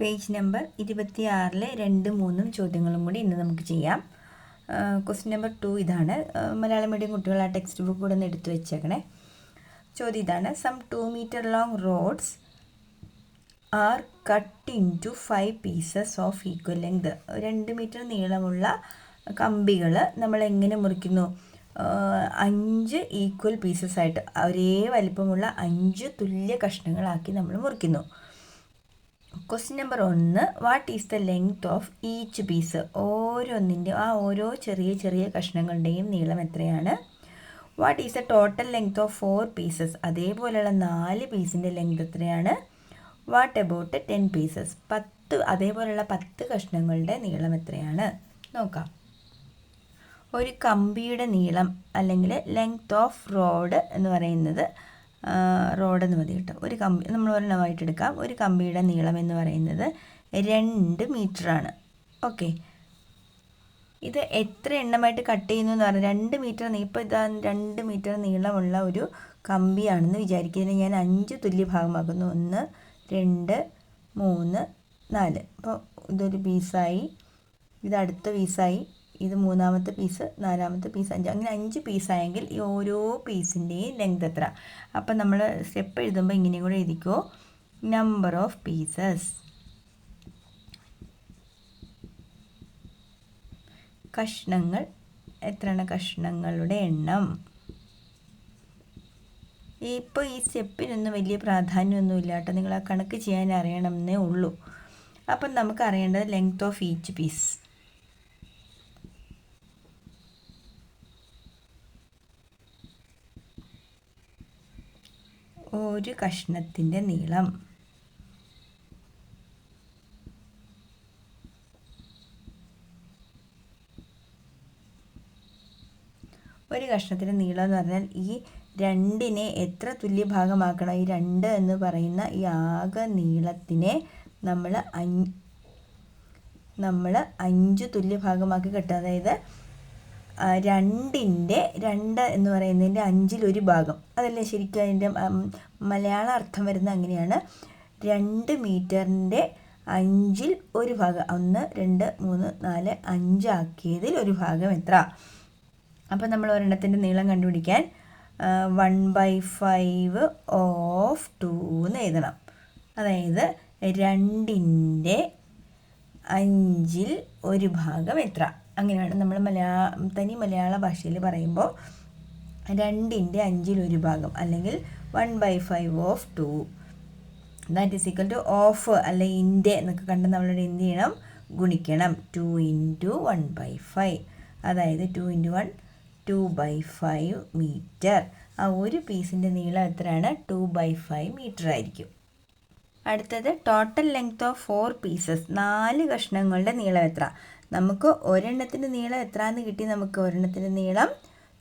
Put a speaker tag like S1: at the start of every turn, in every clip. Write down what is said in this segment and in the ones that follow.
S1: Page number ഇരുപത്തിയാറിലെ രണ്ട് മൂന്നും ചോദ്യങ്ങളും കൂടി ഇന്ന് നമുക്ക് ചെയ്യാം. ക്വസ്റ്റ്യൻ നമ്പർ ടു ഇതാണ്. മലയാളം മീഡിയം കുട്ടികൾ ആ ടെക്സ്റ്റ് ബുക്ക് കൂടെ ഒന്ന് എടുത്തു വെച്ചേക്കണേ. ചോദ്യം ഇതാണ്. Some two metre long rods are cut into five pieces of equal length രണ്ട് മീറ്റർ നീളമുള്ള കമ്പികൾ നമ്മൾ എങ്ങനെ മുറിക്കുന്നു? അഞ്ച് ഈക്വൽ പീസസ് ആയിട്ട് ഒരേ വലിപ്പമുള്ള അഞ്ച് തുല്യ കഷ്ണങ്ങളാക്കി നമ്മൾ മുറിക്കുന്നു. ക്വസ്റ്റ്യൻ നമ്പർ ഒന്ന് what is the length of each piece ഓരോന്നിന്റെ ആ ഓരോ ചെറിയ ചെറിയ കഷ്ണങ്ങളുടെയും നീളം എത്രയാണ്? What is the total length of four pieces അതേപോലെയുള്ള നാല് പീസിന്റെ ലെങ്ത് എത്രയാണ്? വാട്ട് അബൌട്ട് ടെൻ പീസസ് പത്ത് അതേപോലെയുള്ള പത്ത് കഷ്ണങ്ങളുടെ നീളം എത്രയാണ്? നോക്കാം. ഒരു കമ്പിയുടെ നീളം അല്ലെങ്കിൽ ലെങ്ത് ഓഫ് റോഡ് എന്ന് പറയുന്നത് റോഡ് എന്ന് മതി കേട്ടോ. ഒരു കമ്പി നമ്മൾ ഒരെണ്ണമായിട്ട് എടുക്കാം. ഒരു കമ്പിയുടെ നീളം എന്ന് പറയുന്നത് രണ്ട് മീറ്ററാണ്. ഓക്കെ. ഇത് എത്ര എണ്ണമായിട്ട് കട്ട് ചെയ്യുന്നു എന്ന് പറഞ്ഞാൽ രണ്ട് മീറ്റർ ഇപ്പോൾ ഇതാ രണ്ട് മീറ്റർ നീളമുള്ള ഒരു കമ്പിയാണെന്ന് വിചാരിക്കുന്നതിന് ഞാൻ അഞ്ച് തുല്യ ഭാഗമാക്കുന്നു. ഒന്ന് രണ്ട് മൂന്ന് നാല്. അപ്പോൾ ഇതൊരു പീസായി. ഇത് അടുത്ത പീസായി. ഇത് മൂന്നാമത്തെ പീസ് നാലാമത്തെ പീസ് അഞ്ച് അങ്ങനെ അഞ്ച് പീസായെങ്കിൽ ഈ ഓരോ പീസിന്റെയും ലെങ്ത് എത്ര? അപ്പം നമ്മൾ സ്റ്റെപ്പ് എഴുതുമ്പോൾ ഇങ്ങനെയും കൂടെ എഴുതിക്കോ. നമ്പർ ഓഫ് പീസസ് കഷ്ണങ്ങൾ. എത്രയാണ് കഷ്ണങ്ങളുടെ എണ്ണം? ഇപ്പോൾ ഈ സ്റ്റെപ്പിനൊന്നും വലിയ പ്രാധാന്യമൊന്നുമില്ല കേട്ടോ. നിങ്ങൾ ആ കണക്ക് ചെയ്യാൻ അറിയണമെന്നേ ഉള്ളൂ. അപ്പം നമുക്ക് അറിയേണ്ടത് ലെങ്ത് ഓഫ് ഈച്ച് പീസ് ഒരു കഷ്ണത്തിന്റെ നീളം. ഒരു കഷ്ണത്തിന്റെ നീളം എന്ന് പറഞ്ഞാൽ ഈ രണ്ടിനെ എത്ര തുല്യ ഭാഗമാക്കണം ഈ രണ്ട് എന്ന് പറയുന്ന ഈ ആകെ നീളത്തിനെ നമ്മൾ അഞ്ച് നമ്മൾ അഞ്ച് തുല്യ ഭാഗമാക്കി കിട്ടുക. അതായത് രണ്ടിന്റെ രണ്ട് എന്ന് പറയുന്നതിന്റെ അഞ്ചിലൊരു ഭാഗം. അതല്ലേ ശരിക്കും അതിന്റെ മലയാള അർത്ഥം വരുന്ന അങ്ങനെയാണ്. രണ്ട് മീറ്ററിന്റെ അഞ്ചിൽ ഒരു ഭാഗം ഒന്ന് രണ്ട് മൂന്ന് നാല് അഞ്ചാക്കിയതിൽ ഒരു ഭാഗം എത്ര? അപ്പോൾ നമ്മൾ ഒരെണ്ണത്തിന്റെ നീളം കണ്ടുപിടിക്കാൻ one by five of two എന്ന് എഴുതണം. അതായത് രണ്ടിന്റെ അഞ്ചിൽ ഒരു ഭാഗം എത്ര? അങ്ങനെയാണ് നമ്മൾ മലയാ തനി മലയാള ഭാഷയിൽ പറയുമ്പോൾ രണ്ടിന്റെ അഞ്ചിൽ ഒരു ഭാഗം അല്ലെങ്കിൽ one by five of two that is equal to of അല്ലെ ഇന്റെ എന്നൊക്കെ കണ്ട് നമ്മളിവിടെ എന്ത് ചെയ്യണം? ഗുണിക്കണം. Two into one by five അതായത് two into one two by five metre ആ ഒരു പീസിന്റെ നീളം എത്രയാണ്? ടു ബൈ ഫൈവ് മീറ്റർ ആയിരിക്കും. അടുത്തത് total length of four pieces നാല് കഷ്ണങ്ങളുടെ നീളം എത്ര? നമുക്ക് ഒരെണ്ണത്തിന്റെ നീളം എത്രയെന്ന് കിട്ടി? നമുക്ക് ഒരെണ്ണത്തിന്റെ നീളം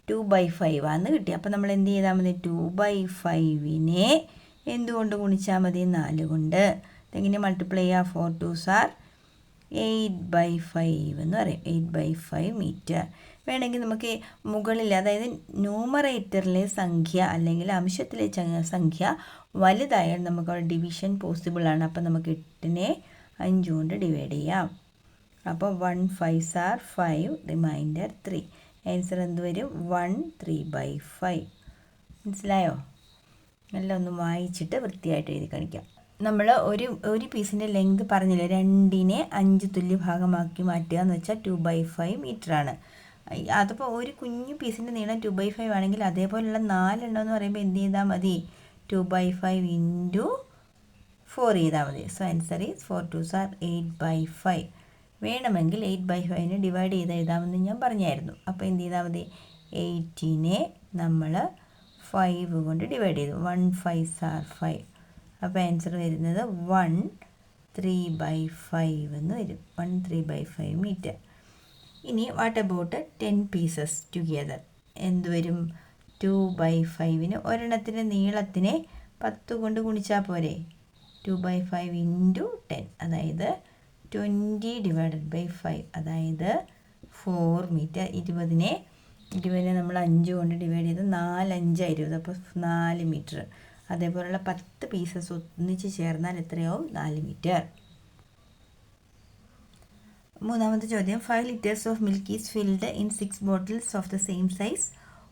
S1: ടു ബൈ ഫൈവ് ആണ് കിട്ടി. അപ്പോൾ നമ്മൾ എന്ത് ചെയ്താൽ മതി? ടു ബൈ ഫൈവിനെ എന്തുകൊണ്ട് ഗുണിച്ചാൽ മതി? നാല് കൊണ്ട്. ഇതെങ്ങനെ മൾട്ടിപ്ലൈ ചെയ്യുക four two sir eight by five എന്ന് പറയും. എയ്റ്റ് ബൈ ഫൈവ് മീറ്റർ വേണമെങ്കിൽ നമുക്ക് മുകളിൽ അതായത് ന്യൂമറേറ്ററിലെ സംഖ്യ അല്ലെങ്കിൽ അംശത്തിലെ സംഖ്യ വലുതായാൽ നമുക്ക് ഡിവിഷൻ പോസിബിളാണ് അപ്പോൾ നമുക്ക് എട്ടിനെ അഞ്ച് കൊണ്ട് ഡിവൈഡ് ചെയ്യാം. അപ്പോൾ one five sir five reminder three answer എന്ത് വരും? വൺ ത്രീ ബൈ ഫൈവ് മനസ്സിലായോ? നല്ല ഒന്ന് വായിച്ചിട്ട് വൃത്തിയായിട്ട് എഴുതി കാണിക്കാം. നമ്മൾ ഒരു ഒരു പീസിന്റെ ലെങ്ത് പറഞ്ഞില്ല? രണ്ടിനെ അഞ്ച് തുല്യ ഭാഗമാക്കി മാറ്റുക എന്ന് വെച്ചാൽ ടു ബൈ ഫൈവ് മീറ്റർ ആണ് അതിപ്പോൾ ഒരു കുഞ്ഞു പീസിന്റെ നീളം ടു ബൈ ഫൈവ് ആണെങ്കിൽ അതേപോലെയുള്ള നാലെണ്ണം എന്ന് പറയുമ്പോൾ എന്ത് ചെയ്താൽ മതി? Two by five into four ചെയ്താൽ മതി. So answer is four two sir eight by five വേണമെങ്കിൽ എയ്റ്റ് ബൈ ഫൈവിനെ ഡിവൈഡ് ചെയ്ത് എഴുതാമെന്ന് ഞാൻ പറഞ്ഞായിരുന്നു. അപ്പോൾ എന്ത് ചെയ്താൽ മതി? എയ്റ്റീനെ നമ്മൾ ഫൈവ് കൊണ്ട് ഡിവൈഡ് ചെയ്തു. വൺ ഫൈവ് സാർ ഫൈവ് അപ്പോൾ ആൻസർ വരുന്നത് വൺ ത്രീ ബൈ ഫൈവ് എന്ന് വരും. One three by five metre ഇനി what about ten pieces together എന്ത് വരും? ടു ബൈ ഫൈവിന് ഒരെണ്ണത്തിന്റെ നീളത്തിനെ പത്ത് കൊണ്ട് ഗുണിച്ചാൽ പോരെ? Two by five into ten അതായത് ട്വന്റി ഡിവൈഡഡ് ബൈ ഫൈവ് അതായത് ഫോർ മീറ്റർ ഇരുപതിനെ ഇരുപതിനെ നമ്മൾ അഞ്ച് കൊണ്ട് ഡിവൈഡ് ചെയ്ത് നാലഞ്ച് ഇരുപത്. അപ്പോൾ നാല് മീറ്റർ അതേപോലെയുള്ള പത്ത് പീസസ് ഒന്നിച്ച് ചേർന്നാൽ എത്രയാവും? നാല് മീറ്റർ മൂന്നാമത്തെ ചോദ്യം. Five litres of milk is filled in six bottles of the same size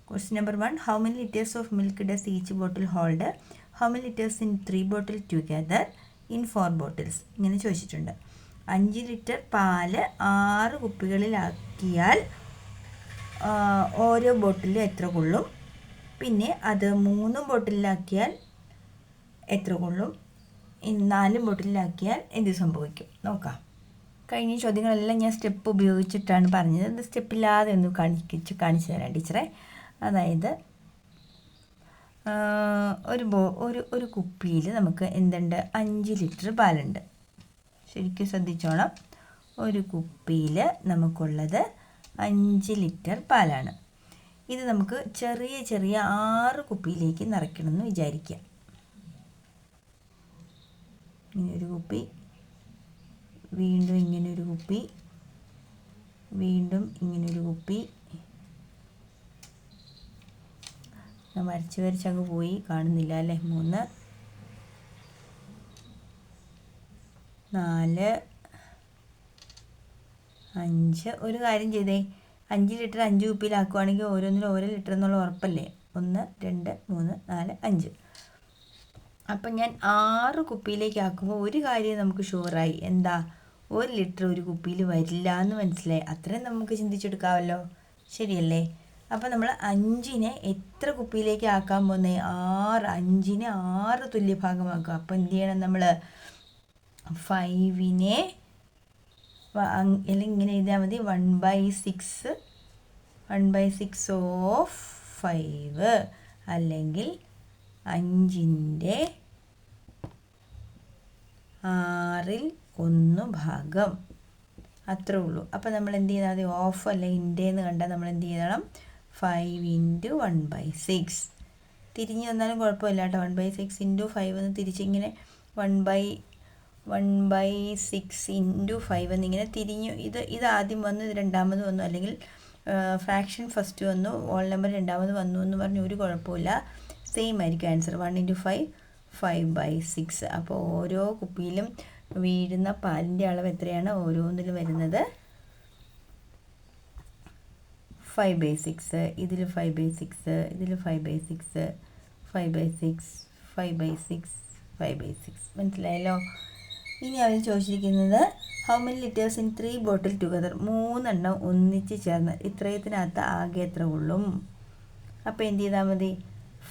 S1: question number one how many litres of milk does each bottle hold how many litres in three bottle together in four bottles ഇങ്ങനെ ചോദിച്ചിട്ടുണ്ട്. അഞ്ച് litre പാൽ ആറ് കുപ്പികളിലാക്കിയാൽ ഓരോ ബോട്ടിലും എത്ര കൊള്ളും? പിന്നെ അത് മൂന്ന് ബോട്ടിലാക്കിയാൽ എത്ര കൊള്ളും? നാല് ബോട്ടിലാക്കിയാൽ എന്ത് സംഭവിക്കും? നോക്കാം. കഴിഞ്ഞ ചോദ്യങ്ങളെല്ലാം ഞാൻ സ്റ്റെപ്പ് ഉപയോഗിച്ചിട്ടാണ് പറഞ്ഞത്. അത് സ്റ്റെപ്പില്ലാതെ ഒന്ന് കാണിച്ച് കാണിച്ചു തരാം ടീച്ചറെ. അതായത് ഒരു ബോ ഒരു ഒരു കുപ്പിയിൽ നമുക്ക് എന്തുണ്ട്? അഞ്ച് ലിറ്റർ പാലുണ്ട്. ശരിക്കും ശ്രദ്ധിച്ചോണം. ഒരു കുപ്പിയിൽ നമുക്കുള്ളത് അഞ്ച് ലിറ്റർ പാലാണ്. ഇത് നമുക്ക് ചെറിയ ചെറിയ ആറ് കുപ്പിയിലേക്ക് നിറയ്ക്കണമെന്ന് വിചാരിക്കുക ഇങ്ങനെ ഒരു കുപ്പി. വീണ്ടും ഇങ്ങനെ ഒരു കുപ്പി. വീണ്ടും ഇങ്ങനെ ഒരു കുപ്പി. വരച്ച് വരച്ചങ്ങ് പോയി. കാണുന്നില്ല അല്ലേ? മൂന്ന്. നാല് അഞ്ച്. ഒരു കാര്യം ചെയ്തേ. അഞ്ച് ലിറ്റർ അഞ്ച് കുപ്പിയിലാക്കുവാണെങ്കിൽ ഓരോന്നിനും ഓരോ ലിറ്റർ എന്നുള്ള ഉറപ്പല്ലേ? ഒന്ന് രണ്ട് മൂന്ന് നാല് അഞ്ച്. അപ്പം ഞാൻ ആറ് കുപ്പിയിലേക്ക് ആക്കുമ്പോൾ ഒരു കാര്യം നമുക്ക് ഷുവറായി. എന്താ? ഒരു ലിറ്റർ ഒരു കുപ്പിയിൽ വരില്ല എന്ന് മനസ്സിലായി. അത്രയും നമുക്ക് ചിന്തിച്ചെടുക്കാമല്ലോ. ശരിയല്ലേ? അപ്പോൾ നമ്മൾ അഞ്ചിനെ എത്ര കുപ്പിയിലേക്ക് ആക്കാൻ പോകുന്നത് ആറ് അഞ്ചിനെ ആറ് തുല്യ ഭാഗമാക്കുക അപ്പോൾ എന്ത് ചെയ്യണം നമ്മൾ? ഫൈവിനെ അല്ലെങ്കിൽ ഇങ്ങനെ എഴുതിയാൽ മതി. One by six. One by six of five. അല്ലെങ്കിൽ അഞ്ചിന്റെ ആറിൽ ഒന്ന് ഭാഗം. അത്രേ ഉള്ളൂ. അപ്പോൾ നമ്മൾ എന്ത് ചെയ്താൽ മതി. ഓഫ് അല്ല എന്ന് കണ്ടാൽ നമ്മൾ എന്ത് ചെയ്യണം five into one by six. തിരിഞ്ഞ് വന്നാലും കുഴപ്പമില്ല കേട്ടോ. One by six into five എന്ന് തിരിച്ചിങ്ങനെ one by one by six into five എന്നിങ്ങനെ തിരിഞ്ഞു. ഇത് ഇത് ആദ്യം വന്നു ഇത് രണ്ടാമത് വന്നു. അല്ലെങ്കിൽ ഫ്രാക്ഷൻ ഫസ്റ്റ് വന്നു ഓൾ നമ്പർ രണ്ടാമത് വന്നു എന്ന് പറഞ്ഞ് ഒരു കുഴപ്പമില്ല. സെയിം ആയിരിക്കും answer one into five five by six അപ്പോൾ ഓരോ കുപ്പിയിലും വീഴുന്ന പാലിന്റെ അളവ് എത്രയാണ്? ഓരോന്നിലും വരുന്നത് ഫൈവ് ബൈ സിക്സ് ഇതിൽ ഫൈവ് ബൈ സിക്സ് ഇതിൽ five by six five by six five by six five by six മനസ്സിലായല്ലോ? ഇനി അവർ ചോദിച്ചിരിക്കുന്നത് how many litres in three bottle together മൂന്നെണ്ണം ഒന്നിച്ച് ചേർന്ന് ഇത്രയത്തിനകത്ത് ആകെ എത്ര ഉള്ളും? അപ്പോൾ എന്ത് ചെയ്താൽ മതി?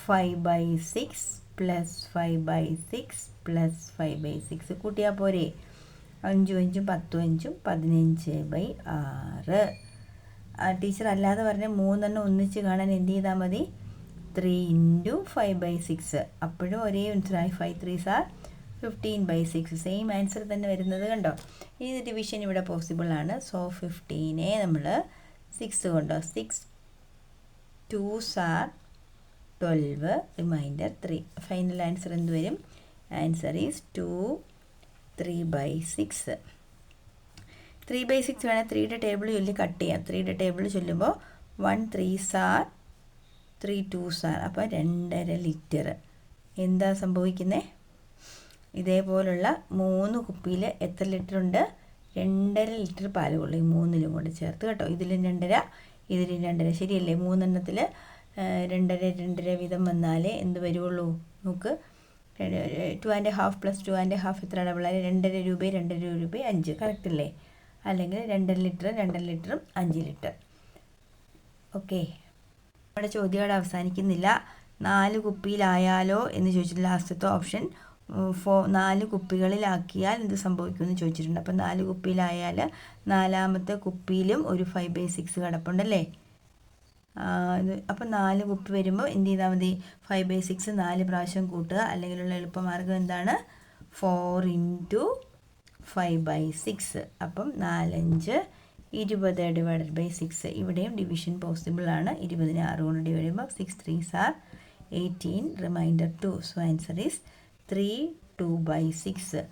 S1: Five by six plus five by six plus five by six കൂട്ടിയാൽ പോരെ. അഞ്ചും അഞ്ചും പത്തും അഞ്ചും പതിനഞ്ച് ബൈ ആറ്. ടീച്ചർ അല്ലാതെ പറഞ്ഞ മൂന്നെണ്ണം ഒന്നിച്ച് കാണാൻ എന്ത് ചെയ്താൽ മതി? Three into five by six അപ്പോഴും ഒരേ മനസ്സിലായി five three sir fifteen by six same answer തന്നെ വരുന്നത് കണ്ടോ? ഈ ഡിവിഷൻ ഇവിടെ പോസിബിൾ ആണ്. സോ ഫിഫ്റ്റീനെ നമ്മൾ സിക്സ് കൊണ്ടോ? Six two sir twelve reminder three final answer എന്ത് വരും? Answer is two three by six three by six വേണേൽ ത്രീയുടെ ടേബിൾ ചൊല്ലി കട്ട് ചെയ്യാം. ത്രീയുടെ ടേബിൾ ചൊല്ലുമ്പോൾ one three sir three two sir അപ്പോൾ രണ്ടര ലിറ്റർ എന്താ സംഭവിക്കുന്നത് ഇതേപോലുള്ള മൂന്ന് കുപ്പിയിൽ എത്ര ലിറ്റർ ഉണ്ട്? രണ്ടര ലിറ്റർ പാൽ കൊള്ളു ഈ മൂന്നിലും കൂടെ ചേർത്ത് കേട്ടോ. ഇതിലും രണ്ടര ഇതിലും രണ്ടര. ശരിയല്ലേ? മൂന്നെണ്ണത്തിൽ രണ്ടര രണ്ടര വീതം വന്നാലേ എന്ത് വരുള്ളൂ നമുക്ക് two and half plus two and half എത്ര പിള്ളേർ രണ്ടര രൂപ രണ്ടര രൂപ അഞ്ച്. കറക്റ്റ് അല്ലേ? അല്ലെങ്കിൽ രണ്ടര ലിറ്റർ രണ്ടര ലിറ്ററും അഞ്ച് ലിറ്റർ. ഓക്കെ. നമ്മുടെ ചോദ്യം അവിടെ അവസാനിക്കുന്നില്ല. നാല് കുപ്പിയിലായാലോ എന്ന് ചോദിച്ചിട്ട് ലാസ്റ്റത്തെ ഓപ്ഷൻ ഫോ നാല് കുപ്പികളിലാക്കിയാൽ എന്ത് സംഭവിക്കുമെന്ന് ചോദിച്ചിട്ടുണ്ട്. അപ്പം നാല് കുപ്പിയിലായാൽ നാലാമത്തെ കുപ്പിയിലും ഒരു ഫൈവ് ബൈ സിക്സ് കിടപ്പുണ്ടല്ലേ അപ്പം നാല് കുപ്പി വരുമ്പോൾ എന്ത് ചെയ്താൽ മതി? ഫൈവ് ബൈ സിക്സ് നാല് പ്രാവശ്യം കൂട്ടുക. അല്ലെങ്കിലുള്ള എളുപ്പമാർഗം എന്താണ്? Four into five by six അപ്പം നാലഞ്ച് ഇരുപത് ഡിവൈഡഡ് ബൈ സിക്സ് ഇവിടെയും ഡിവിഷൻ പോസിബിൾ ആണ്. ഇരുപതിന് ആറ് കൊണ്ട് ഡിവൈഡ് ചെയ്യുമ്പോൾ six threes are eighteen remainder two so answer is three two by six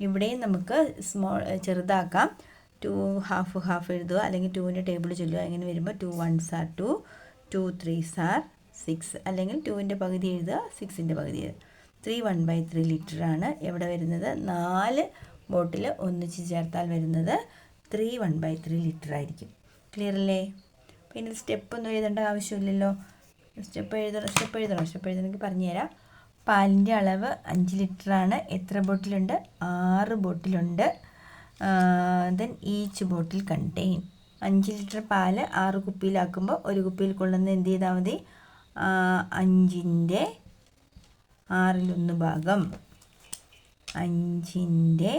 S1: ഇവിടെയും നമുക്ക് സ്മോൾ ചെറുതാക്കാം. ടു ഹാഫ് ഹാഫ് എഴുതുക. അല്ലെങ്കിൽ ടുവിന്റെ ടേബിൾ ചൊല്ലുക. ഇങ്ങനെ വരുമ്പോൾ two ones are two two threes are six അല്ലെങ്കിൽ ടുവിന്റെ പകുതി എഴുതുക. സിക്സിന്റെ പകുതി എഴുതുക. Three one by three litre ആണ് എവിടെ വരുന്നത്? നാല് ബോട്ടിൽ ഒന്നിച്ച് ചേർത്താൽ വരുന്നത് three one by three litre ആയിരിക്കും. ക്ലിയർ അല്ലേ? പിന്നെ സ്റ്റെപ്പ് ഒന്നും എഴുതേണ്ട ആവശ്യമില്ലല്ലോ. സ്റ്റെപ്പ് എഴുതണം സ്റ്റെപ്പ് എഴുതണം സ്റ്റെപ്പ് എഴുതണമെങ്കിൽ പറഞ്ഞുതരാം. പാലിന്റെ അളവ് അഞ്ച് ലിറ്ററാണ്. എത്ര ബോട്ടിലുണ്ട്? ആറ് ബോട്ടിലുണ്ട്. ദെൻ ഈച്ച് ബോട്ടിൽ കണ്ടെയ്ൻ അഞ്ച് ലിറ്റർ പാൽ ആറ് കുപ്പിയിലാക്കുമ്പോൾ ഒരു കുപ്പിയിൽ കൊള്ളുന്ന എന്ത് ചെയ്താൽ മതി? അഞ്ചിന്റെ ആറിലൊന്ന് ഭാഗം. അഞ്ചിന്റെ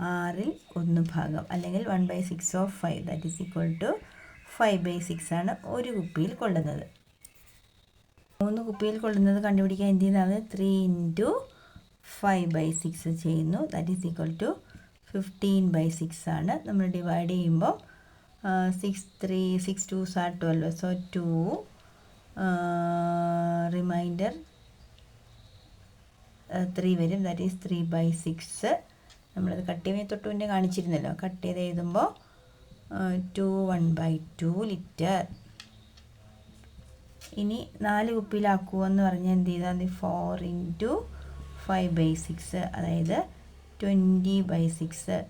S1: ആറിൽ ഒന്ന് ഭാഗം. അല്ലെങ്കിൽ one by six of five that is equal to five by six ആണ് ഒരു കുപ്പിയിൽ കൊള്ളുന്നത്. മൂന്ന് കുപ്പിയിൽ കൊള്ളുന്നത് കണ്ടുപിടിക്കാൻ എന്ത് ചെയ്യുന്നത് three into five by six ചെയ്യുന്നു. That is equal to fifteen by six ആണ്. നമ്മൾ ഡിവൈഡ് ചെയ്യുമ്പോൾ six three six two sir twelve so two remainder three വരും. That is three by six നമ്മളത് കട്ട് ചെയ്യുമ്പോൾ തൊട്ട് മുന്നേ കാണിച്ചിരുന്നല്ലോ. കട്ട് ചെയ്ത് എഴുതുമ്പോൾ two one by two litre. ഇനി നാല് കുപ്പിയിലാക്കുക എന്ന് പറഞ്ഞാൽ എന്ത് ചെയ്താൽ മതി four into five by six അതായത് ട്വന്റി ബൈ സിക്സ്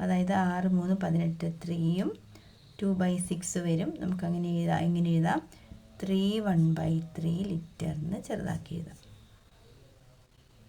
S1: അതായത് ആറ് മൂന്ന് പതിനെട്ട് ത്രീയും ടു ബൈ സിക്സ് വരും. നമുക്ക് അങ്ങനെ എഴുതാം. ഇങ്ങനെ എഴുതാം. ത്രീ വൺ ബൈ ത്രീ ലിറ്ററിന് ചെറുതാക്കി എഴുതാം.